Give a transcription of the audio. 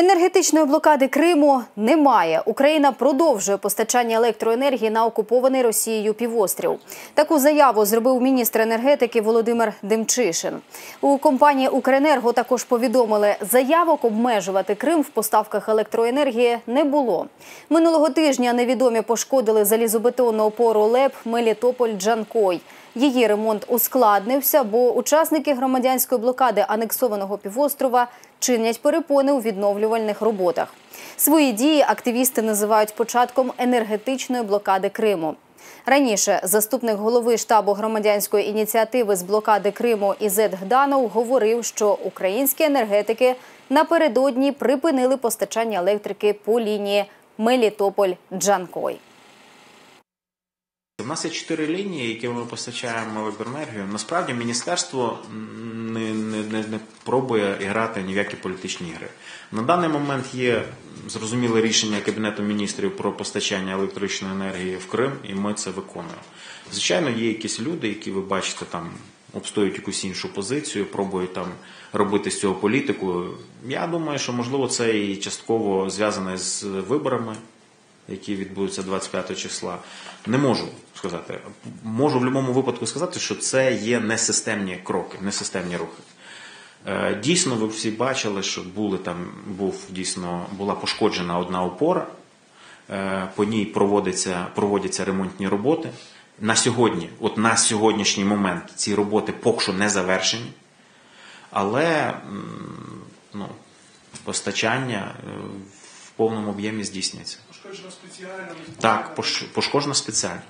Енергетичної блокади Криму немає. Україна продовжує постачання електроенергії на окупований Росією півострів. Таку заяву зробив міністр енергетики Володимир Демчишин. У компанії Укренерго також повідомили, заявок обмежувати Крим в поставках електроенергії не було. Минулого тижня невідомі пошкодили залізобетонну опору ЛЕП Мелітополь Джанкой. Її ремонт ускладнився, бо учасники громадянської блокади анексованого півострова чинять перепони у відновлювальних роботах. Свої дії активісти називають початком енергетичної блокади Криму. Раніше заступник голови штабу громадянської ініціативи з блокади Криму Ізет Гданов говорив, що українські енергетики напередодні припинили постачання електрики по лінії Мелітополь-Джанкой. У нас є чотири лінії, які ми постачаємо електроенергію. Насправді міністерство не, не, не, пробує грати ні в які політичні ігри. На даний момент є зрозуміле рішення Кабінету міністрів про постачання електричної енергії в Крим, і ми це виконуємо. Звичайно, є якісь люди, які ви бачите там. Обстоюють якусь іншу позицію, пробують там робити з цього політику. Я думаю, що можливо це і частково зв'язане з виборами, які відбудуться 25 числа. Не можу сказати. Можу в будь-якому випадку сказати, що це є несистемні кроки, несистемні рухи. Е, Дійсно, ви всі бачили, що були там, був дійсно була пошкоджена одна опора. Е, По ній проводиться, проводяться ремонтні роботи. На сьогодні, от на сьогоднішній момент, ці роботи поки що не завершені, але ну, постачання е, в повному об'ємі здійснюється. Пошкоджена спеціально. Так, пошкоджена спеціально.